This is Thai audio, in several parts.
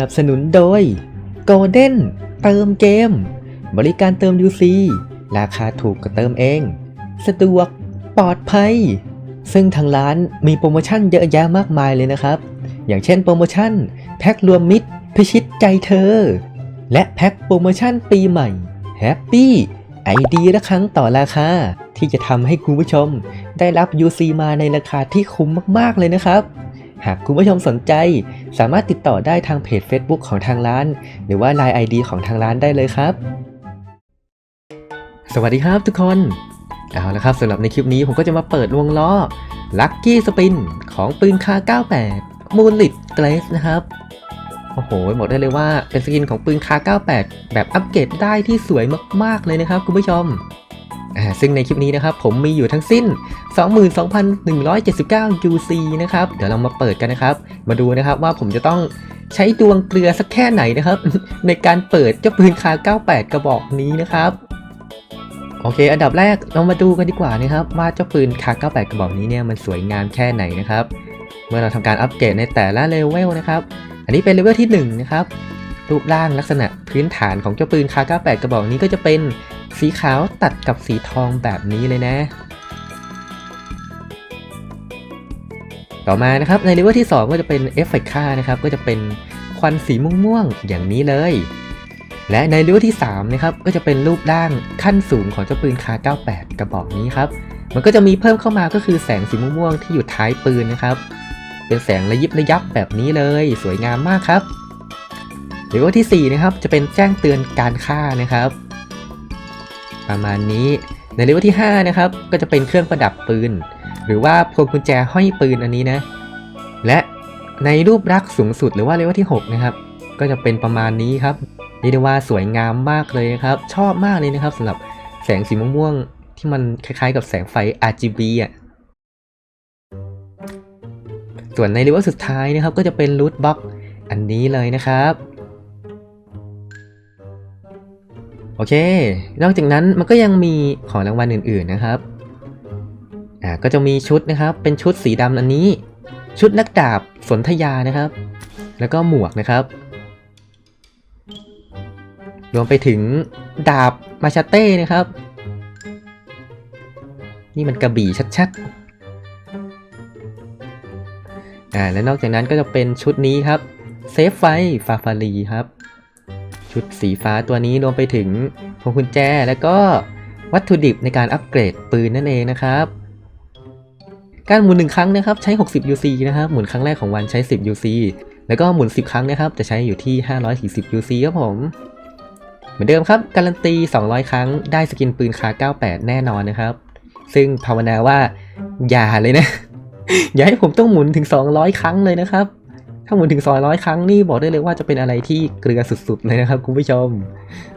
นับสนุนโดย Golden เติมเกม บริการเติม UC ราคาถูกกว่าเติมเอง สะดวกปลอดภัย ซึ่งทางร้านมีโปรโมชั่นเยอะแยะมากมายเลยนะครับ อย่างเช่นโปรโมชั่น แพ็ครวมมิตร พิชิตใจเธอ และแพ็คโปรโมชั่นปีใหม่ Happy ไอดีละครั้งต่อราคา ที่จะทำให้คุณผู้ชม ได้รับ UC มาในราคาที่คุ้มมากๆเลยนะครับ หากคุณผู้ชมสนใจ สามารถติดต่อได้ทางเพจ Facebook ของทางร้าน หรือว่า Line ID ของทางร้านได้เลยครับ สวัสดีครับทุกคน เอาละครับสำหรับในคลิปนี้ผมก็จะมาเปิดวงล้อ Lucky Spin ของปืนคา 98มูลิตเกรสนะครับ โอ้โหบอกได้เลยว่าเป็นสกินของปืนคา 98 แบบอัปเกรดได้ที่สวยมากๆเลยนะครับคุณผู้ชม ซึ่งในคลิปนี้นะครับผมมีอยู่ทั้งสิ้น 22,179 UC นะครับ เดี๋ยวเรามาเปิดกันนะครับ มาดูนะครับว่าผมจะต้องใช้ดวงเกลือสักแค่ไหนนะครับ ในการเปิดเจ้าปืนคา 98 กระบอกนี้นะครับ โอเค อันดับแรกเรามาดูกันดีกว่านะครับ ว่าเจ้าปืนคา 98 กระบอกนี้เนี่ยมันสวยงามแค่ไหนนะครับ เมื่อเราทำการอัปเกรดในแต่ละเลเวลนะครับ อันนี้เป็นเลเวลที่1นะครับ รูปร่างลักษณะพื้นฐานของเจ้าปืนคา98 กระบอกนี้ก็จะเป็นสีขาวตัดกับสีทองแบบนี้เลยนะ ต่อมานะครับในเลเวลที่ 2 ก็จะเป็นเอฟเฟกค่านะครับก็จะเป็นควันสีม่วงๆอย่างนี้เลย และในเลเวลที่3นะครับก็จะเป็นรูปร่างขั้นสูงของเจ้าปืนคา98 กระบอกนี้ครับมันก็จะมีเพิ่มเข้ามาก็คือแสงสีม่วงๆที่อยู่ท้ายปืนนะครับ เป็นแสงระยิบระยับแบบนี้เลย สวยงามมากครับ เลเวลที่ 4 นะครับ จะเป็นแจ้งเตือนการฆ่านะครับ ประมาณนี้ในเลเวลที่ 5 นะครับ ก็จะเป็นเครื่องประดับปืน หรือว่าพวงกุญแจห้อยปืนอันนี้นะ และในรูปลักษณ์สูงสุดหรือว่าเลเวลที่ 6 นะครับ ก็จะเป็นประมาณนี้ครับเรียกได้ว่าสวยงามมากเลยครับ ชอบมากเลยนะครับสำหรับแสงสีม่วงๆที่มันคล้ายๆ กับแสงไฟ RGB อะส่วนในเลเวลสุดท้ายนะครับ ก็จะเป็นรูทบ็อกอันนี้เลยนะครับ อเค นอกจากนั้นมันก็ยังมีของรางวัลอื่นๆนะครับ อ่า ก็จะมีชุดนะครับ เป็นชุดสีดำอันนี้ ชุดนักดาบสนธยานะครับ แล้วก็หมวกนะครับ รวมไปถึงดาบมาชาเต้นะครับ นี่มันกระบี่ชัดๆ อ่า และนอกจากนั้นก็จะเป็นชุดนี้ครับ เซฟไฟฟาฟารีครับ ชุดสีฟ้าตัวนี้รวมไปถึงพวงกุญแจแล้วก็วัตถุดิบในการอัปเกรดปืนนั่นเองนะครับ การหมุนหนึ่งครั้งนะครับใช้ 60 UC นะครับ หมุนครั้งแรกของวันใช้ 10 UC แล้วก็หมุน 10 ครั้งนะครับ จะใช้อยู่ที่ 540 UC ครับผม เหมือนเดิมครับ การันตี 200 ครั้งได้สกินปืนคา 98 แน่นอนนะครับ ซึ่งภาวนาว่าอย่าเลยนะ อย่าให้ผมต้องหมุนถึง 200 ครั้งเลยนะครับ ถ้าหมุนถึง 200 ครั้งนี่บอกได้เลยว่าจะเป็นอะไรที่เกลือสุดๆเลยนะครับคุณผู้ชม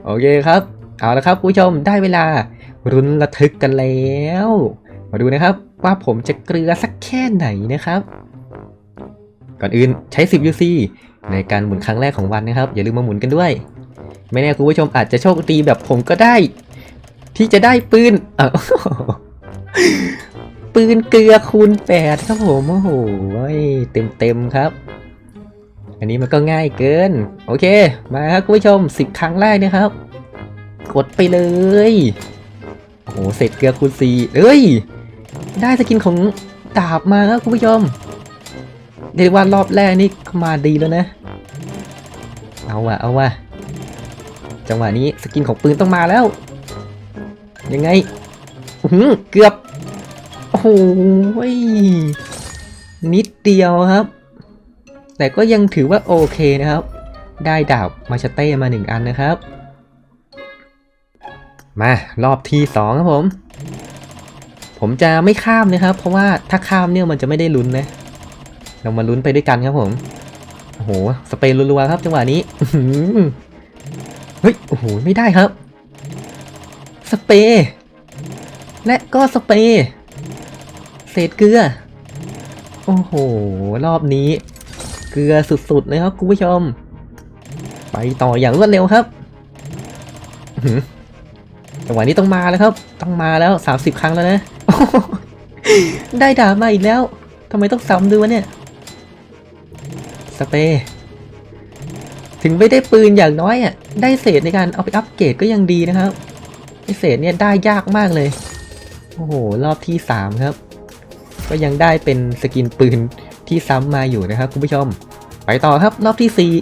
โอเคครับ เอาละครับคุณผู้ชมได้เวลารุนระทึกกันแล้ว มาดูนะครับว่าผมจะเกลือสักแค่ไหนนะครับ ก่อนอื่นใช้ 10 UC ในการหมุนครั้งแรกของวันนะครับ อย่าลืมมาหมุนกันด้วย ไม่แน่คุณผู้ชมอาจจะโชคดีแบบผมก็ได้ ที่จะได้ปืนเออปืนเกลือคูณ8ครับผมโอ้โหเต็มเต็มครับ อันนี้มันก็ง่ายเกิน โอเค มาครับคุณผู้ชม10ครั้งแรกนะครับ กดไปเลย โอ้โหเสร็จเกลือคูณ4เอ้ย ได้สกินของดาบมาครับคุณผู้ชมเรียกได้ว่ารอบแรกนี่มาดีแล้วนะ เอาว่ะเอาว่ะจังหวะนี้สกินของปืนต้องมาแล้ว ยังไงหือเกือบ โอ้โหนิดเดียวครับ แต่ก็ยังถือว่าโอเคนะครับ ได้ดาบมาชเต้มาหนึ่งอันนะครับ มารอบที่สองครับผม ผมจะไม่ข้ามนะครับ เพราะว่าถ้าข้ามเนี่ยมันจะไม่ได้ลุ้นนะ เรามาลุ้นไปด้วยกันครับผม โอ้โห สเปรย์รัวๆครับจังหวะนี้เฮ้ย โอ้โห ไม่ได้ครับ สเปรย์และก็สเปรย์เศษเกลือ โอ้โห รอบนี้ เกลือสุดๆเลยครับคุณผู้ชม ไปต่ออย่างรวดเร็วครับจังหวะนี้ต้องมาแล้วครับ ต้องมาแล้ว30ครั้งแล้วนะโอ้โหได้ดาบมาอีกแล้วทำไมต้องซ้ำด้วยวะเนี่ย สเปรย์ถึงไม่ได้ปืนอย่างน้อยอะ ได้เศษในการเอาไปอัปเกรดก็ยังดีนะครับไอเศษเนี่ยได้ยากมากเลย โอ้โห รอบที่สามครับ ก็ยังได้เป็นสกินปืนที่ซ้ำมาอยู่นะครับคุณผู้ชม ไปต่อครับรอบที่สี่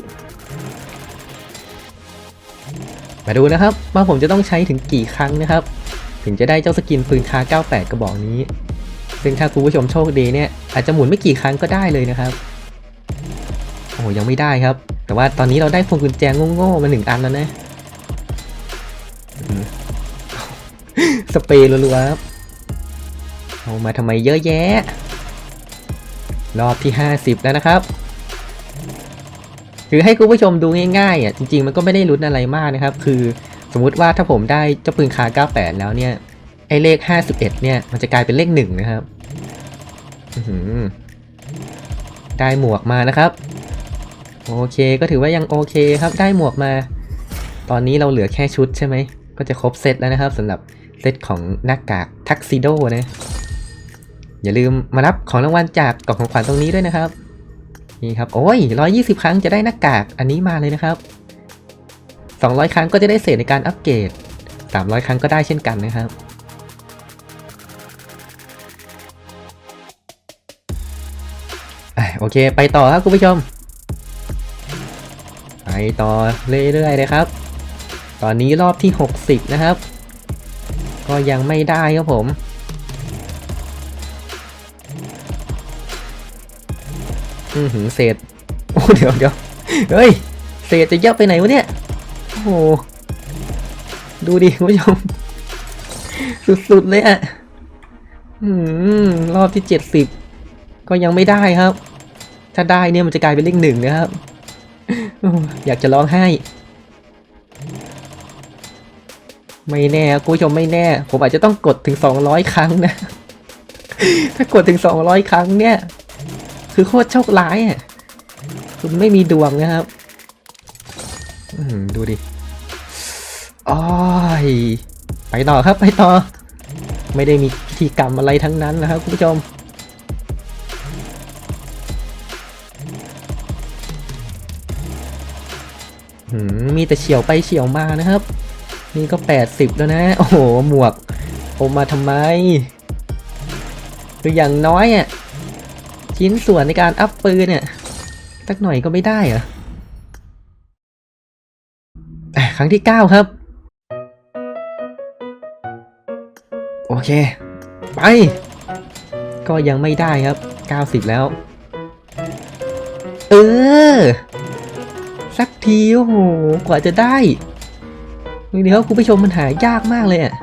มาดูนะครับว่าผมจะต้องใช้ถึงกี่ครั้งนะครับ ถึงจะได้เจ้าสกินปืนคา 98 กระบอกนี้ ซึ่งถ้าคุณผู้ชมโชคดีเนี่ยอาจจะหมุนไม่กี่ครั้งก็ได้เลยนะครับ โอ้ยังไม่ได้ครับ แต่ว่าตอนนี้เราได้พวงกุญแจโง่ๆมาหนึ่งอันแล้วนะสเปรย์รัวๆครับเอามาทำไมเยอะแยะ รอบที่ 50 แล้วนะครับ คือให้คุณผู้ชมดูง่ายๆอะจริงๆมันก็ไม่ได้ลุ้นอะไรมากนะครับ คือสมมุติว่าถ้าผมได้เจ้าปืนคา 98 แล้วเนี่ย ไอ้เลข 51 เนี่ย มันจะกลายเป็นเลข1นะครับอืได้หมวกมานะครับ โอเคก็ถือว่ายังโอเคครับได้หมวกมา ตอนนี้เราเหลือแค่ชุดใช่ไหม ก็จะครบเซตแล้วนะครับสำหรับเซตของหน้ากากทักซิโดนะ อย่าลืมมารับของรางวัลจากกล่องของขวัญตรงนี้ด้วยนะครับ นี่ครับ โอ้ย120 ครั้งจะได้หน้ากากอันนี้มาเลยนะครับ 200 ครั้งก็จะได้เศษในการอัปเกรด 300 ครั้งก็ได้เช่นกันนะครับโอเค ไปต่อครับคุณผู้ชม ไปต่อเรื่อยๆเลยครับ ตอนนี้รอบที่ 60 นะครับ ก็ยังไม่ได้ครับผม อือหือเศษโอ้เดี๋ยวเดี๋ยวเฮ้ยเศษจะเยอะไปไหนวะเนี่ยโอ้โหดูดิคุณผู้ชม สุดๆเลยอะอืมรอบที่เจ็ดสิบก็ยังไม่ได้ครับ ถ้าได้เนี่ยมันจะกลายเป็นเลขหนึ่งนะครับโอ้อยากจะร้องไห้ ไม่แน่คุณผู้ชมไม่แน่ ผมอาจจะต้องกดถึงสองร้อยครั้งนะ ถ้ากดถึงสองร้อยครั้งเนี่ย คือโคตรโชคร้ายอะคุณไม่มีดวงนะครับดูดิอ้อยไปต่อครับไปต่อ ไม่ได้มีพิธีกรรมอะไรทั้งนั้นนะครับคุณผู้ชมมมีแต่เฉียวไปเฉียวมานะครับ นี่ก็ 80 แล้วนะ โอ้โห หมวกผมมาทำไม คืออย่างน้อยอะ ชิ้นส่วนในการอัพปืนเนี่ยสักหน่อยก็ไม่ได้เหรอครั้งที่ 9 ครับ โอเค ไป ก็ยังไม่ได้ครับ 90 แล้ว เออ สักทีโอ้โห กว่าจะได้เดี๋ยวคุณผู้ชมมันหายากมากเลยอะ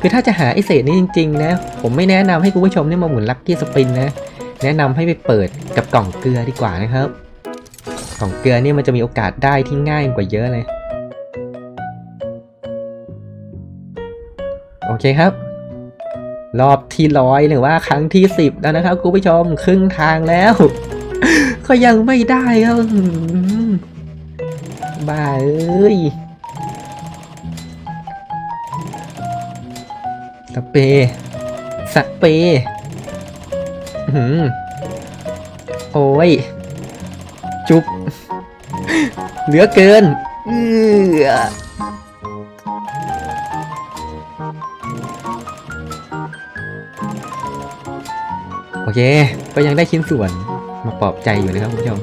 คือถ้าจะหาไอเศษนี้จริง ๆ นะ ผมไม่แนะนำให้คุณผู้ชมเนี่ยมาหมุนลัคกี้สปินนะ แนะนำให้ไปเปิดกับกล่องเกลือดีกว่านะครับ กล่องเกลือเนี่ยมันจะมีโอกาสได้ที่ง่ายกว่าเยอะเลย โอเคครับ รอบที่ร้อยหรือว่าครั้งที่สิบแล้วนะครับคุณผู้ชมครึ่งทางแล้ว ก็ยังไม่ได้ครับบ้าเอ้ยสเปสเป หือโอ้ย จุบ เหลือเกินเอือโอเค ก็ยังได้ชิ้นส่วนมาปลอบใจอยู่นะครับคุณผู้ชม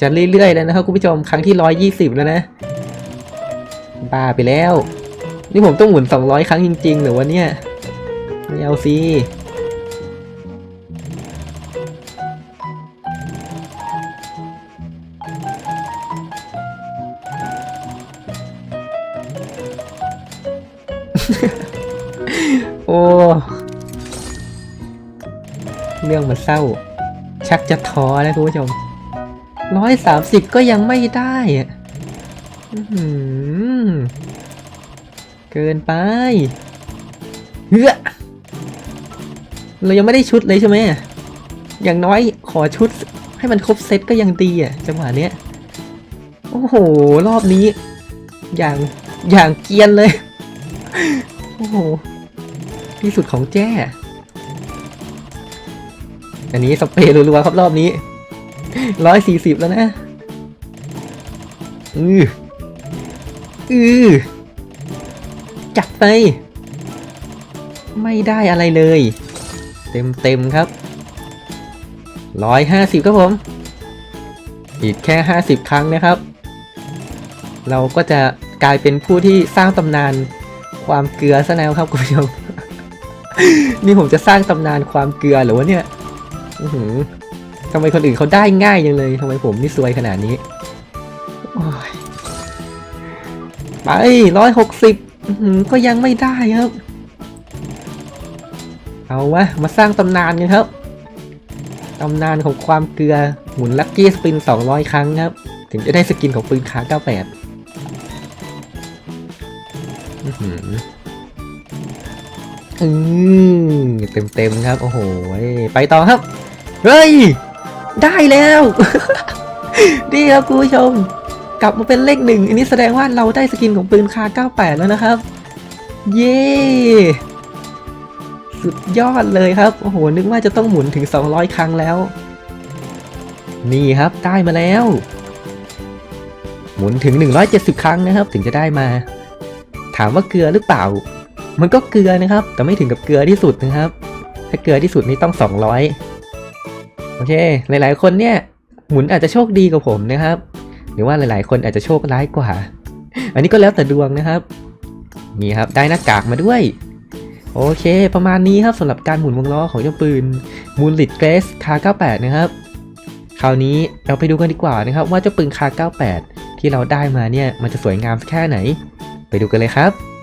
จะเรื่อยๆแล้วนะครับคุณผู้ชมครั้งที่ร้อยยี่สิบแล้วนะบ้าไปแล้ว นี่ผมต้องหมุนสองร้อยครั้งจริง ๆ หรือวะเนี่ยไม่เอาสิโอ้เรื่องมันเศร้า ชักจะท้อแล้วคุณผู้ชม ร้อยสามสิบก็ยังไม่ได้อะอื้อหือเกินไป เฮ้อเรายังไม่ได้ชุดเลยใช่ไหม อย่างน้อยขอชุดให้มันครบเซตก็ยังดีอะจังหวะเนี้ย โอ้โห รอบนี้ อย่างอย่างเกียนเลย โอ้โห ที่สุดของแจ้ อันนี้สเปรย์รัวๆครับรอบนี้ ร้อยสี่สิบแล้วนะ อืออือจัดไป ไม่ได้อะไรเลย เต็มเต็มครับร้อยห้าสิบครับผม อีกแค่ห้าสิบครั้งนะครับ เราก็จะกลายเป็นผู้ที่สร้างตำนานความเกลือซะแล้วครับคุณผู้ชม นี่ผมจะสร้างตำนานความเกลือหรือวะเนี่ย อือหือำไมคนอื่นเขาได้ง่ายจังเลยทำไมผมนี่ซวยขนาดนี้ไปร้อยหกสิบก็ยังไม่ได้ครับ เอาวะมาสร้างตำนานกันครับตำนานของความเกลือหมุนลัคกี้สปิน 200 ครั้งครับ ถึงจะได้สกินของปืนขา98อื้อหืออืมเต็มเต็มๆครับ โอ้โห ไปต่อครับ เฮ้ย ได้แล้ว ดีครับคุณผู้ชม กลับมาเป็นเลขหนึ่ง อันนี้แสดงว่าเราได้สกินของปืนคา 98 แล้วนะครับ เย้สุดยอดเลยครับ โอ้โห นึกว่าจะต้องหมุนถึง 200 ครั้งแล้ว นี่ครับ ได้มาแล้ว หมุนถึง 170 ครั้งนะครับ ถึงจะได้มา ถามว่าเกลือหรือเปล่า มันก็เกลือนะครับ แต่ไม่ถึงกับเกลือที่สุดนะครับ ถ้าเกลือที่สุดนี่ต้อง 200 โอเค หลายๆ คนเนี่ยหมุนอาจจะโชคดีกว่าผมนะครับ หรือว่าหลายๆ คนอาจจะโชคร้ายกว่า อันนี้ก็แล้วแต่ดวงนะครับ นี่ครับได้หน้ากากมาด้วย โอเค ประมาณนี้ครับสำหรับการหมุนวงล้อของเจ้าปืนมูลลิดเกรสคา98 นะครับ คราวนี้เราไปดูกันดีกว่านะครับ ว่าเจ้าปืนคา98 ที่เราได้มาเนี่ยมันจะสวยงามแค่ไหน ไปดูกันเลยครับ